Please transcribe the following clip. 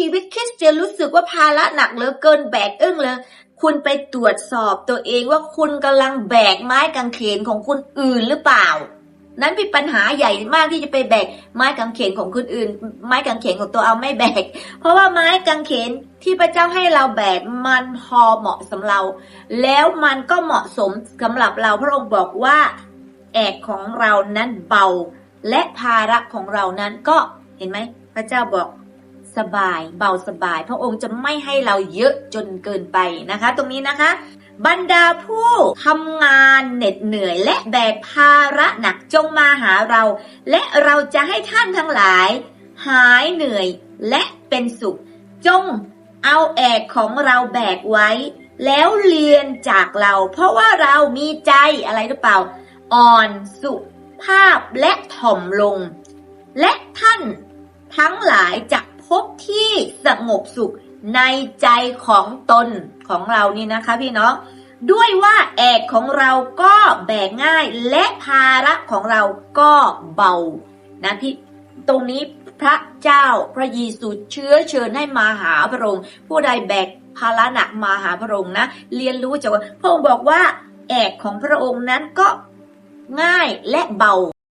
ชีวิตคริสเตียนรู้สึกว่าภาระหนักเหลือเกินแบกอึ้งเลยคุณไปตรวจสอบตัวเองว่าคุณกำลังแบกไม้กางเขนของคนอื่นหรือเปล่า นั้นเป็นปัญหาใหญ่มากที่จะไปแบกไม้กางเขนของคนอื่น ไม้กางเขนของตัวเอาไม่แบก เพราะว่าไม้กางเขนที่พระเจ้าให้เราแบกมันพอเหมาะสำเราแล้วมันก็เหมาะสมสำหรับเราพระองค์บอกว่า แอกของเรานั้นเบา และภาระของเรานั้นก็เห็นไหมพระเจ้าบอก สบาย เบาสบาย พระองค์จะไม่ให้เราเยอะจนเกินไปนะคะ ตรงนี้นะคะ บรรดาผู้ทำงานเหน็ดเหนื่อยและแบกภาระหนักจงมาหาเรา และเราจะให้ท่านทั้งหลาย หายเหนื่อยและเป็นสุข จงเอาแอกของเราแบกไว้ แล้วเรียนจากเรา เพราะว่าเรามีใจอะไรหรือเปล่า อ่อนสุภาพและถ่อมลง และท่านทั้งหลายจะ พบที่สงบสุขในใจของตนของเรานี่นะคะพี่น้อง ด้วยว่าแอกของเราก็แบกง่ายและภาระของเราก็เบานะพี่ตรงนี้พระเจ้าพระเยซูเชื้อเชิญให้มาหาพระองค์ผู้ใดแบกภาระหนักมาหาพระองค์นะ เรียนรู้จากพระองค์บอกว่า แอกของพระองค์นั้นก็ง่ายและเบา